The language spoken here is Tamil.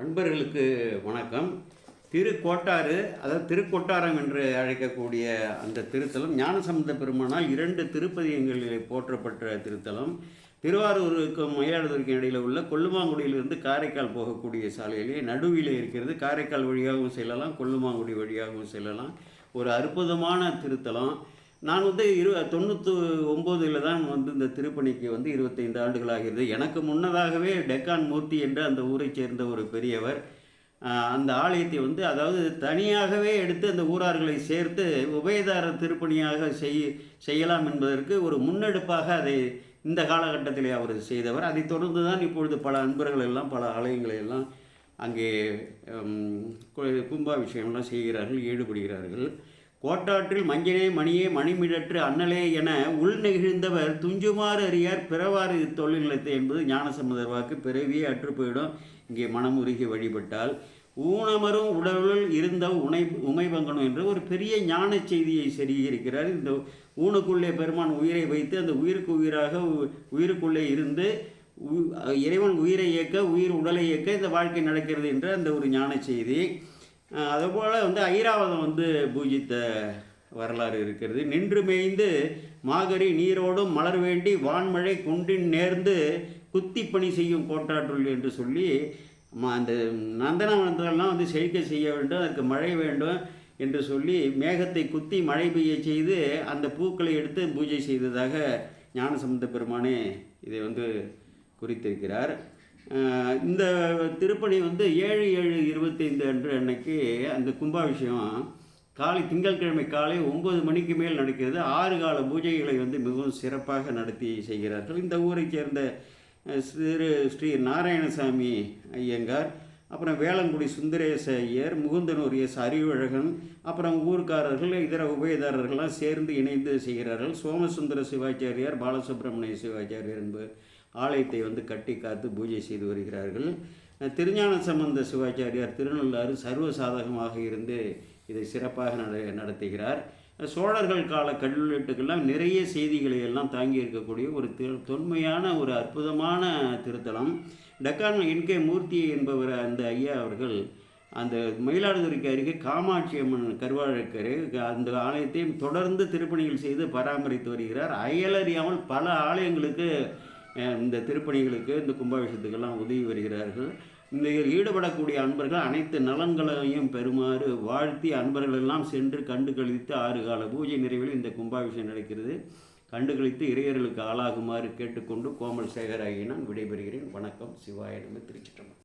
அன்பர்களுக்கு வணக்கம். திருக்கோட்டாறு அதாவது திருக்கோட்டாரம் என்று அழைக்கக்கூடிய அந்த திருத்தலம் ஞானசம்பந்த பெருமானால் இரண்டு திருப்பதியங்களில் போற்றப்பட்ட திருத்தலம். திருவாரூருக்கும் மயிலாடுதுறைக்கும் இடையில் உள்ள கொல்லுமாங்குடியிலிருந்து காரைக்கால் போகக்கூடிய சாலையிலே நடுவில் இருக்கிறது. காரைக்கால் வழியாகவும் செல்லலாம் கொல்லுமாங்குடி வழியாகவும் செல்லலாம். ஒரு அற்புதமான திருத்தலம். நான் வந்து இரு தொண்ணூற்றி ஒம்போதில் தான் வந்து இந்த திருப்பணிக்கு வந்து இருபத்தைந்து ஆண்டுகள் ஆகிறது எனக்கு முன்னதாகவே டெக்கான் மூர்த்தி என்ற அந்த ஊரைச் சேர்ந்த ஒரு பெரியவர் அந்த ஆலயத்தை வந்து அதாவது தனியாகவே எடுத்து அந்த ஊரார்களை சேர்த்து உபயதார திருப்பணியாக செய் செய்யலாம் என்பதற்கு ஒரு முன்னெடுப்பாக அதை இந்த காலகட்டத்திலே அவர் செய்தவர். அதைத் தொடர்ந்து தான் இப்பொழுது பல அன்பர்கள் எல்லாம் பல ஆலயங்களை எல்லாம் அங்கே கும்பாபிஷேகம்லாம் செய்கிறார்கள் ஈடுபடுகிறார்கள். கோட்டாற்றில் மஞ்சனே மணியே மணிமிடற்று அண்ணலே என உள் நெகிழ்ந்தவர் துஞ்சுமாறு அறியார் பிறவாறு தொழில்நிலத்தை என்பது ஞானசம்மதர் வாக்கு பிறவியே அற்று போயிடும். இங்கே உருகி வழிபட்டால் ஊனமரும் உடலுள் இருந்த உணை உமைபங்கனும் என்ற ஒரு பெரிய ஞான செய்தியை செருகியிருக்கிறார். இந்த ஊனுக்குள்ளே பெருமான் உயிரை வைத்து அந்த உயிருக்கு உயிராக உ- உயிருக்குள்ளே இருந்து உ- இறைவன் உயிரை இயக்க உயிர் உடலை இயக்க இந்த வாழ்க்கை நடக்கிறது என்ற அந்த ஒரு ஞான செய்தி. அதுபோல் வந்து ஐராவதம் வந்து பூஜித்த வரலாறு இருக்கிறது. நின்று மேய்ந்து மாகரி நீரோடும் மலர் வேண்டி வான்மழை குன்றின் நேர்ந்து குத்தி பணி செய்யும் கோட்டாற்றுள் என்று சொல்லி ம- அந்த நந்தனவனத்தெல்லாம் வந்து செழிக்க செய்ய வேண்டும் அதுக்கு மழை வேண்டும் என்று சொல்லி மேகத்தை குத்தி மழை பெய்ய செய்து அந்த பூக்களை எடுத்து பூஜை செய்ததாக ஞானசம்பந்த பெருமானே இதை வந்து குறித்திருக்கிறார். இந்த திருப்பணி வந்து ஏழு ஏழு இருபத்தைந்து அன்று அன்னைக்கு அந்த கும்பாபிஷேகம் காலை திங்கட்கிழமை காலை ஒன்பது மணிக்கு மேல் நடக்கிறது. ஆறு கால பூஜைகளை வந்து மிகவும் சிறப்பாக நடத்தி செய்கிறார்கள். இந்த ஊரைச் சேர்ந்த திரு ஸ்ரீ நாராயணசாமி ஐயங்கார் அப்புறம் வேளங்குடி சுந்தரேச ஐயர் முகுந்தனூர் எஸ் அறிவழகன் அப்புறம் ஊர்க்காரர்கள் இதர உபயதாரர்கள்லாம் சேர்ந்து இணைந்து செய்கிறார்கள். சோமசுந்தர சிவாச்சாரியார் பாலசுப்ரமணிய சிவாச்சாரியார் என்பவர். ஆலயத்தை வந்து கட்டி காத்து பூஜை செய்து வருகிறார்கள். திருஞான சம்பந்த சிவாச்சாரியார் திருநள்ளாறு சர்வ சாதகமாக இருந்து இதை சிறப்பாக நட நடத்துகிறார். சோழர்கள் கால கல்வெட்டுக்கெல்லாம் நிறைய செய்திகளை எல்லாம் தாங்கி இருக்கக்கூடிய ஒரு தொன்மையான ஒரு அற்புதமான திருத்தலம். டக்கான் என்கே மூர்த்தி என்பவர் அந்த ஐயா அவர்கள் அந்த மயிலாடுதுறைக்கு அருகே காமாட்சி அம்மன் கருவாழக்கரு அந்த ஆலயத்தையும் தொடர்ந்து திருப்பணிகள் செய்து பராமரித்து வருகிறார். அயலறியாமல் பல ஆலயங்களுக்கு இந்த திருப்பணிகளுக்கு இந்த கும்பாபிஷத்துக்கெல்லாம் உதவி வருகிறார்கள். இதில் ஈடுபடக்கூடிய அன்பர்கள் அனைத்து நலன்களையும் பெறுமாறு வாழ்த்தி அன்பர்களெல்லாம் சென்று கண்டு கழித்து ஆறு கால பூஜை நிறைவில் இந்த கும்பாபிஷேகம் நடக்கிறது. கண்டு கழித்து இறையர்களுக்கு ஆளாகுமாறு கேட்டுக்கொண்டு கோமல் சேகராகி நான் விடைபெறுகிறேன். வணக்கம். சிவாயிடமே திருச்சிட்டம்